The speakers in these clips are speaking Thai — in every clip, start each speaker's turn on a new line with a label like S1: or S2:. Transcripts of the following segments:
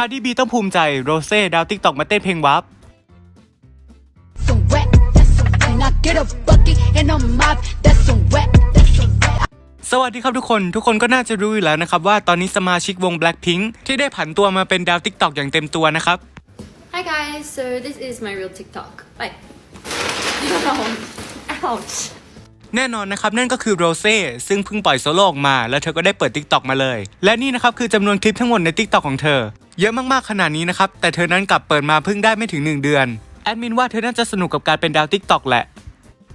S1: คาร์ดิบีต้องภูมิใจโรเซ่ดาวติ๊กตอกมาเต้นเพลงวับ
S2: some wet, that's some wet. I get a bucket and a mop, that's some wet, that's some wet.
S1: สวัสดีครับทุกคน ทุกคนก็น่าจะรู้อยู่แล้วนะครับ ว่าตอนนี้สมาชิกวง Blackpink ที่ได้ผันตัวมาเป็นดาวติ๊กตอกอย่างเต็มตัวนะครับ
S3: Hi guys, so this is my real TikTok. Bye. Ouch.
S1: แน่นอนนะครับ นั่นก็คือโรเซ่ซึ่งเพิ่งปล่อยโซโล่ออกมา แล้วเธอก็ได้เปิด TikTok มาเลย และนี่นะครับ คือจำนวนคลิปทั้งหมดใน TikTok ของเธอ เยอะมากๆขนาดนี้นะครับ แต่เธอนั้นกลับเปิดมาเพิ่งได้ไม่ถึง 1 เดือน แอดมินว่าเธอน่าจะสนุกกับการเป็นดาว TikTok แหละ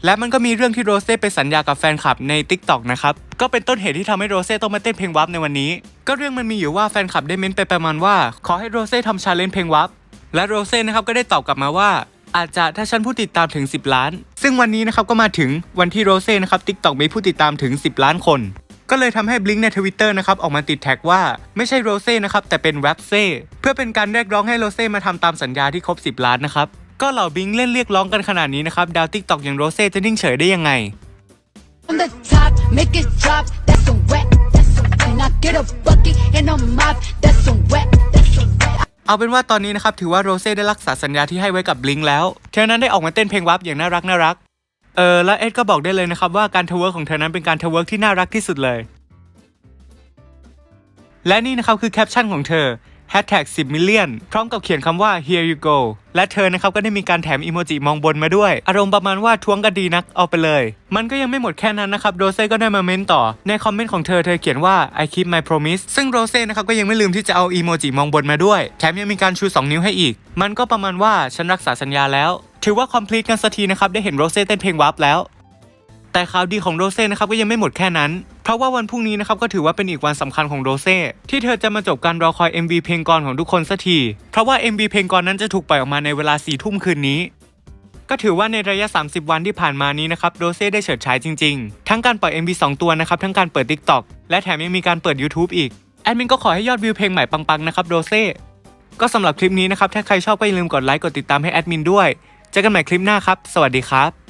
S1: และมันก็มีเรื่องที่โรเซ่ไปสัญญากับแฟนคลับใน TikTok นะครับ ก็เป็นต้นเหตุที่ทำให้โรเซ่ต้องมาเต้นเพลงวับในวันนี้ ก็เรื่องมันมีอยู่ว่าแฟนคลับได้เม้นไปประมาณว่า ขอให้โรเซ่ทำชาเลนจ์เพลงวับ และโรเซ่นะครับก็ได้ตอบกลับมาว่าอาจจะถ้าฉันผู้ติดตามถึง 10 ล้าน ซึ่งวันนี้นะครับก็มาถึงวันที่โรเซ่นะครับ TikTok มีผู้ติดตามถึง 10 ล้านคน ก็เลยทำให้บลิงในทวิตเตอร์นะครับออกมาติดแท็กว่าไม่ใช่โรเซ่นะครับแต่เป็นแวบเซ่เพื่อเป็นการเรียกร้องให้โรเซ่มาทำตามสัญญาที่ครบ 10 ล้านนะครับก็เหล่าบลิงเล่นเรียกร้องกันขนาดนี้นะครับดาว TikTok อย่างโรเซ่จะนิ่งเฉยได้ยังไง
S2: On the top, make it drop, that's some wet, that's some wet. I get a bucket and a mop, that's some wet, that's some wet.
S1: เอาเป็นว่าตอนนี้นะครับ ถือว่าโรเซ่ได้รักษาสัญญาที่ให้ไว้กับบลิงแล้ว เธอนั้นได้ออกมาเต้นเพลงวับอย่างน่ารักน่ารัก เออและเอ็ดก็บอกได้เลยนะครับว่าการทเวิร์กของเธอนั้นเป็นการทเวิร์กที่น่ารักที่สุดเลย และนี่นะครับคือแคปชั่นของเธอ 10 million พร้อมกับเขียนคำว่า here you go และเธอนะครับก็ได้มีการแถมอีโมจิมองบนมาด้วย อารมณ์ประมาณว่าทวงกันดีนักเอาไปเลย มันก็ยังไม่หมดแค่นั้นนะครับโรเซ่ก็ได้มาเมนต่อ ในคอมเมนต์ของเธอเธอเขียนว่า I keep my promise ซึ่งโรเซ่นะครับก็ยังไม่ลืมที่จะเอาอีโมจิมองบนมาด้วย แถมยังมีการชู 2 นิ้วให้อีก มันก็ประมาณว่าฉันรักษาสัญญาแล้ว ถือว่า complete กันสักทีนะครับได้เห็นโรเซ่เต้นเพลงวับแล้ว แต่ข่าวดีของโรเซ่นะครับก็ยังไม่หมดแค่นั้น เพราะว่าวันพรุ่งนี้นะครับก็ถือว่าเป็นอีกวันสำคัญของโรเซ่ที่เธอจะมาจบการรอคอย MV เพลงกรของทุกคนสักที เพราะว่า MV เพลงกรนั้นจะถูกปล่อยออกมาในเวลา4ี่ทุ่มคืนนี้ ก็ถือว่าในระยะ 30 วันที่ผ่านมานี้นะครับโรเซ่ได้เฉิดฉายจริงๆ ทั้งการปล่อย MV 2 ตัวนะครับทั้งการเปิด TikTok และแถมยังมีการเปิด YouTube อีกแอดมินก็ขอให้ยอดวิวเพลงใหม่ปังๆนะครับโรเซ่ก็สำหรับคลิปนี้นะครับถ้าใครชอบก็อย่าลืมกดไลค์กดติดตามให้แอดมินด้วยเจอกันใหม่คลิปหน้าครับ สวัสดีครับ